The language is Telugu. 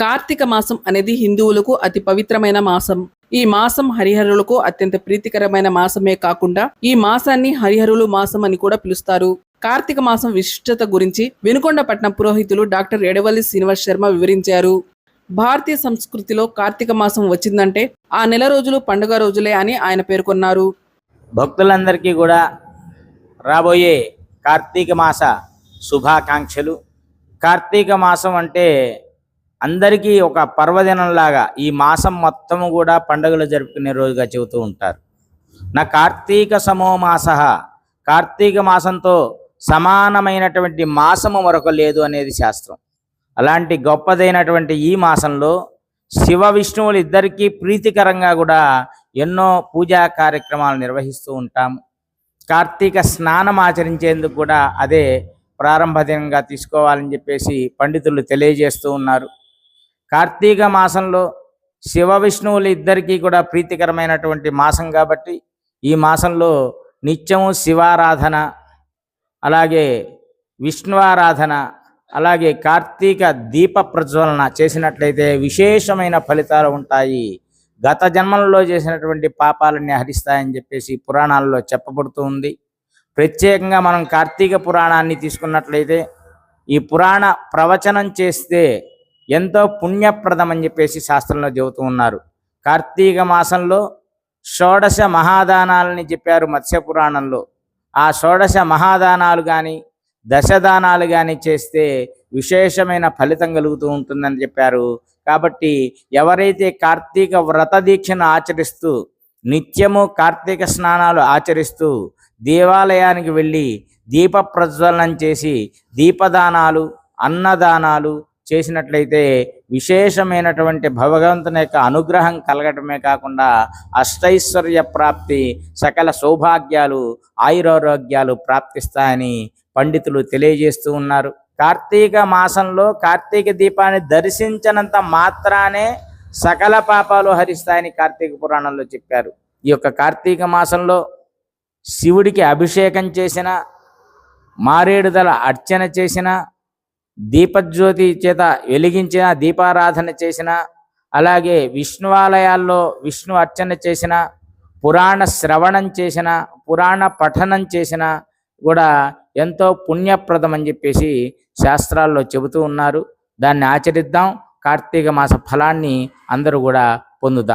కార్తీక మాసం అనేది హిందువులకు అతి పవిత్రమైన మాసం. ఈ మాసం హరిహరులకు అత్యంత ప్రీతికరమైన మాసమే కాకుండా ఈ మాసాన్ని హరిహరులు మాసం అని కూడా పిలుస్తారు. కార్తీక మాసం విశిష్టత గురించి వెనుకొండపట్నం పురోహితులు డాక్టర్ ఎడవల్లి శ్రీనివాస్ శర్మ వివరించారు. భారతీయ సంస్కృతిలో కార్తీక మాసం వచ్చిందంటే ఆ నెల రోజులు పండుగ రోజులే అని ఆయన పేర్కొన్నారు. భక్తులందరికీ కూడా రాబోయే కార్తీక మాస శుభాకాంక్షలు. కార్తీక మాసం అంటే అందరికీ ఒక పర్వదినంలాగా ఈ మాసం మొత్తం కూడా పండుగలు జరుపుకునే రోజుగా చెబుతూ ఉంటారు. నా కార్తీక సమో మాస కార్తీక మాసంతో సమానమైనటువంటి మాసము మరొక లేదు అనేది శాస్త్రం. అలాంటి గొప్పదైనటువంటి ఈ మాసంలో శివ విష్ణువులు ఇద్దరికీ ప్రీతికరంగా కూడా ఎన్నో పూజా కార్యక్రమాలు నిర్వహిస్తూ ఉంటాము. కార్తీక స్నానం ఆచరించేందుకు కూడా అదే ప్రారంభ దినంగా తీసుకోవాలని చెప్పేసి పండితులు తెలియజేస్తూ ఉన్నారు. కార్తీక మాసంలో శివ విష్ణువులు ఇద్దరికీ కూడా ప్రీతికరమైనటువంటి మాసం కాబట్టి ఈ మాసంలో నిత్యము శివారాధన అలాగే విష్ణువారాధన అలాగే కార్తీక దీప ప్రజ్వలన చేసినట్లయితే విశేషమైన ఫలితాలు ఉంటాయి. గత జన్మల్లో చేసినటువంటి పాపాలన్నీ హరిస్తాయని చెప్పేసి పురాణాల్లో చెప్పబడుతూ ఉంది. ప్రత్యేకంగా మనం కార్తీక పురాణాన్ని తీసుకున్నట్లయితే ఈ పురాణ ప్రవచనం చేస్తే ఎంతో పుణ్యప్రదం అని చెప్పేసి శాస్త్రంలో చెబుతూ ఉన్నారు. కార్తీక మాసంలో షోడశ మహాదానాలని చెప్పారు మత్స్య పురాణంలో. ఆ షోడశ మహాదానాలు కానీ దశదానాలు కానీ చేస్తే విశేషమైన ఫలితం కలుగుతూ ఉంటుందని చెప్పారు. కాబట్టి ఎవరైతే కార్తీక వ్రత దీక్షను ఆచరిస్తూ నిత్యము కార్తీక స్నానాలు ఆచరిస్తూ దేవాలయానికి వెళ్ళి దీప ప్రజ్వలనం చేసి దీపదానాలు అన్నదానాలు చేసినట్లయితే విశేషమైనటువంటి భగవంతుని యొక్క అనుగ్రహం కలగటమే కాకుండా అష్టైశ్వర్య ప్రాప్తి సకల సౌభాగ్యాలు ఆయురారోగ్యాలు ప్రాప్తిస్తాయని పండితులు తెలియజేస్తూ ఉన్నారు. కార్తీక మాసంలో కార్తీక దీపాన్ని దర్శించినంత మాత్రానే సకల పాపాలు హరిస్తాయని కార్తీక పురాణంలో చెప్పారు. ఈ యొక్క కార్తీక మాసంలో శివుడికి అభిషేకం చేసిన మారేడుదల అర్చన చేసిన దీపజ్యోతి చేత వెలిగించిన దీపారాధన చేసిన అలాగే విష్ణువాలయాల్లో విష్ణు అర్చన చేసిన పురాణ శ్రవణం చేసిన పురాణ పఠనం చేసిన కూడా ఎంతో పుణ్యప్రదం అని చెప్పేసి శాస్త్రాల్లో చెబుతూ ఉన్నారు. దాన్ని ఆచరిద్దాం. కార్తీక మాస ఫలాన్ని అందరూ కూడా పొందుదాం.